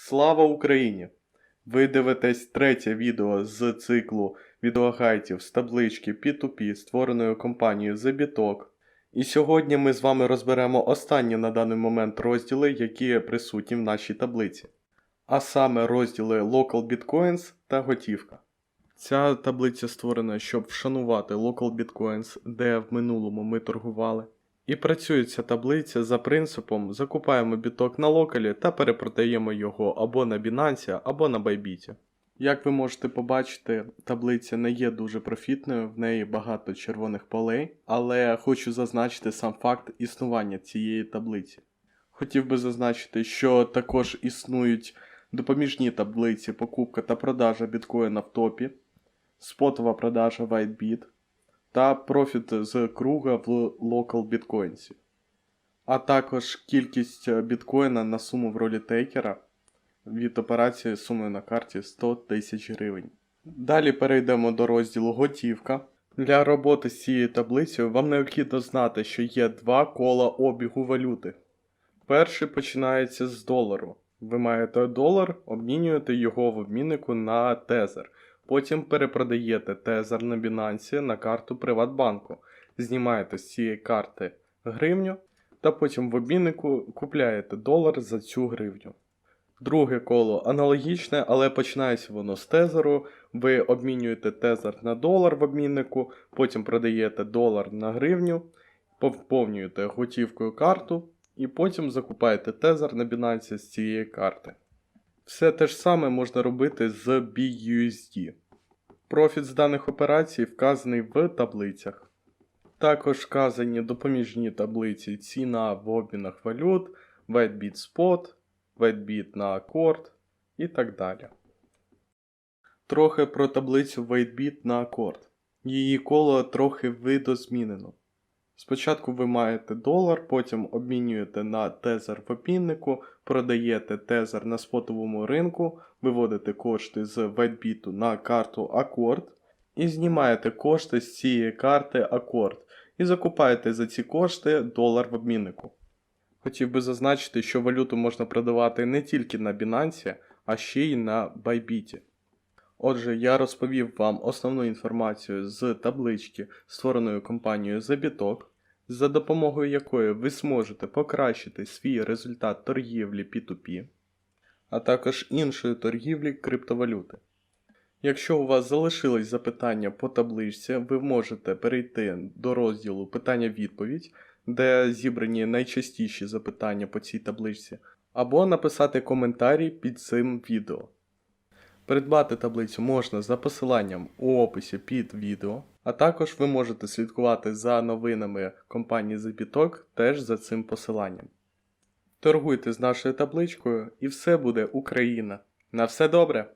Слава Україні! Ви дивитесь третє відео з циклу відеогайтів з таблички P2P, створеною компанією Zabitalk. І сьогодні ми з вами розберемо останні на даний момент розділи, які присутні в нашій таблиці. А саме розділи Local Bitcoins та готівка. Ця таблиця створена, щоб вшанувати Local Bitcoins, де в минулому ми торгували. І працює ця таблиця за принципом закупаємо біток на локалі та перепродаємо його або на Binance, або на Bybit. Як ви можете побачити, таблиця не є дуже профітною, в неї багато червоних полей, але хочу зазначити сам факт існування цієї таблиці. Хотів би зазначити, що також існують допоміжні таблиці покупка та продажа біткоїна в топі, спотова продажа WhiteBit, та профіт з круга в Local Bitcoins. А також кількість біткоїна на суму в ролі тейкера від операції сумою на карті 100 тисяч гривень. Далі перейдемо до розділу готівка. Для роботи з цією таблицею вам необхідно знати, що є два кола обігу валюти. Перший починається з долару. Ви маєте долар, обмінюєте його в обміннику на тезер. Потім перепродаєте тезер на Binance на карту Приватбанку, знімаєте з цієї карти гривню та потім в обміннику купляєте долар за цю гривню. Друге коло аналогічне, але починається воно з тезеру. Ви обмінюєте тезер на долар в обміннику, потім продаєте долар на гривню, поповнюєте готівкою карту і потім закупаєте тезер на Binance з цієї карти. Все те ж саме можна робити з BUSD. Профіт з даних операцій вказаний в таблицях. Також вказані допоміжні таблиці ціна в обмінах валют, WhiteBit Spot, WhiteBit на акорд і так далі. Трохи про таблицю WhiteBit на акорд. Її коло трохи видозмінено. Спочатку ви маєте долар, потім обмінюєте на тезер в обміннику, продаєте тезер на спотовому ринку, виводите кошти з WhiteBit на карту Акорд і знімаєте кошти з цієї карти Акорд і закупаєте за ці кошти долар в обміннику. Хотів би зазначити, що валюту можна продавати не тільки на Binance, а ще й на Bybit. Отже, я розповів вам основну інформацію з таблички, створеної компанією Zabitalk, за допомогою якої ви зможете покращити свій результат торгівлі P2P, а також іншої торгівлі криптовалюти. Якщо у вас залишились запитання по табличці, ви можете перейти до розділу Питання-відповідь, де зібрані найчастіші запитання по цій табличці, або написати коментарі під цим відео. Придбати таблицю можна за посиланням у описі під відео, а також ви можете слідкувати за новинами компанії Zabitalk теж за цим посиланням. Торгуйте з нашою табличкою і все буде Україна. На все добре!